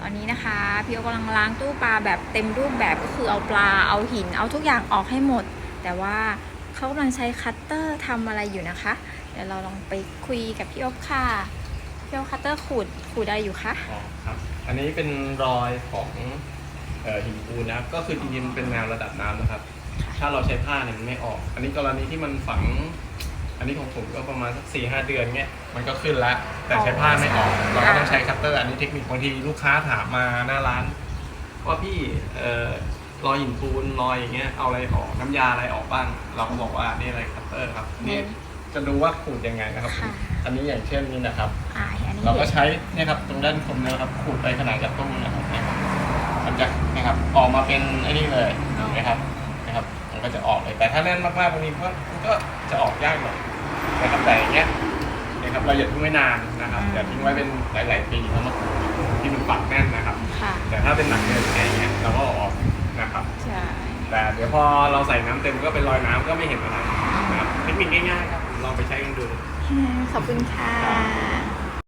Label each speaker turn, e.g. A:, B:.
A: ตอนนี้นะคะพี่โอกำลังล้างตู้ปลาแบบเต็มรูปแบบก็คือเอาปลาเอาหินเอาทุกอย่างออกให้หมด แต่ว่าเขากำลังใช้คัตเตอร์ทำอะไรอยู่นะคะ เดี๋ยวเราลองไปคุยกับพี่โอ๊บค่ะพี่โอ๊บคัตเตอร์ขูดขูดอะไรอยู่คะ
B: อ๋อครับ อันนี้เป็นรอยของเอ่อหินปูนนะครับก็คือจริงๆมันเป็นแนวระดับน้ำนะครับ ถ้าเราใช้ผ้าเนี่ยมันไม่ออก อันนี้กรณีที่มันฝัง อันนี้ของผมก็ประมาณสักสี่ห้าเดือนเงี้ยมันก็ขึ้นแล้วแต่ใช้ผ้าไม่ออก เราก็ต้องใช้คัตเตอร์ อันนี้เทคนิคบางทีลูกค้าถามมาหน้าร้าน ว่าพี่เอ่อรอยหินปูนรอยอย่างเงี้ยเอาอะไรออกน้ำยาอะไรออกบ้าง เราก็บอกว่านี่อะไรคัตเตอร์ครับนี่จะดูว่าขูดยังไงนะครับ
A: ค่ะ
B: อันนี้อย่างเช่นนี่นะครับ
A: อ่าอันนี้
B: เราก็
A: เห็น
B: ใช้เนี่ยครับตรงด้านคมเนะครับขูดไปขนาดกระตุ้งนะครับเนี่ยมันจะนะครับออกมาเป็นไอ้นี่เลยนะครับนะครับ มันก็จะออกเลยแต่ถ้าแน่นมากๆบางทีก็มันก็จะออกยากหน่อย เราอย่าทิ้งไว้นานนะครับอย่าทิ้งไว้เป็นหลาย ๆ ปีแล้วมาขูดที่มันปักแน่นนะครับ
A: ค่ะ
B: แต่ถ้าเป็นหนักเกินอย่างเงี้ยเราก็เอาออกนะครับ
A: ใช่
B: แต่เดี๋ยวพอเราใส่น้ำเต็มก็เป็นรอยน้ำก็ไม่เห็นอะไรนะครับเทคนิคง่ายๆครับลองไปใช้กันดู
A: ขอบคุณค่ะ